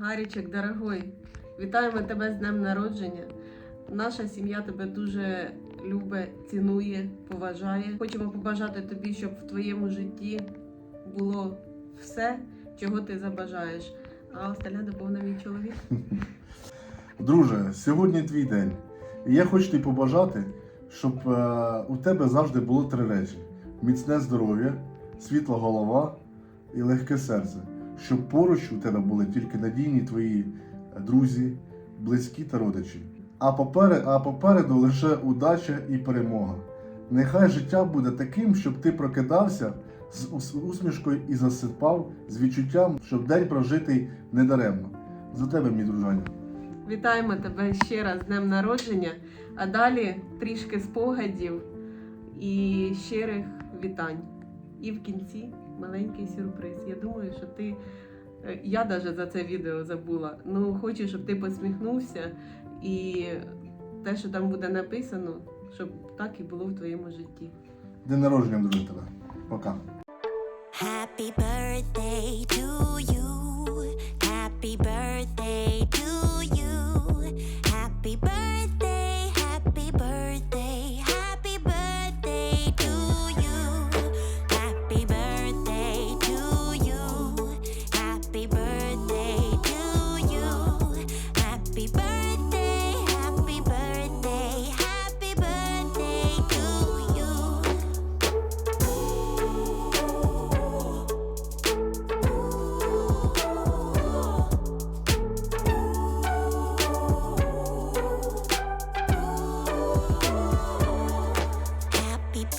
Гарічек, дорогой, вітаємо тебе з днем народження. Наша сім'я тебе дуже любить, цінує, поважає. Хочемо побажати тобі, щоб в твоєму житті було все, чого ти забажаєш. А остальне доповнив мій чоловік. Друже, сьогодні твій день. І я хочу тобі побажати, щоб е, у тебе завжди було три речі: міцне здоров'я, світла голова і легке серце. Щоб поруч у тебе були тільки надійні твої е, друзі, близькі та родичі. А попереду, а попереду лише удача і перемога. Нехай життя буде таким, щоб ти прокидався з усмішкою і засипав з відчуттям, щоб день прожитий недаремно. За тебе, мій дружаня. Вітаємо тебе ще раз з днем народження, а далі трішки спогадів і щирих вітань. І в кінці маленький сюрприз. Я думаю, що ти. е, Я навіть за це відео забула. Ну, хочу, щоб ти посміхнувся, і те, що там буде написано, щоб так і було в твоєму житті. День народження, друже тебе. Пока. Happy birthday to you. Happy birthday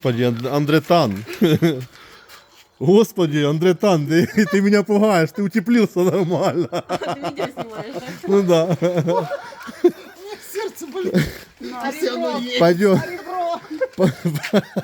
Господи, Анд- Андретан. Господи, Андретан, ты, ты меня пугаешь, ты утеплился нормально. Ти відео знімаєш, так? Ну да. Сердце болит. Настя, оно есть. Пойдем. Ребро.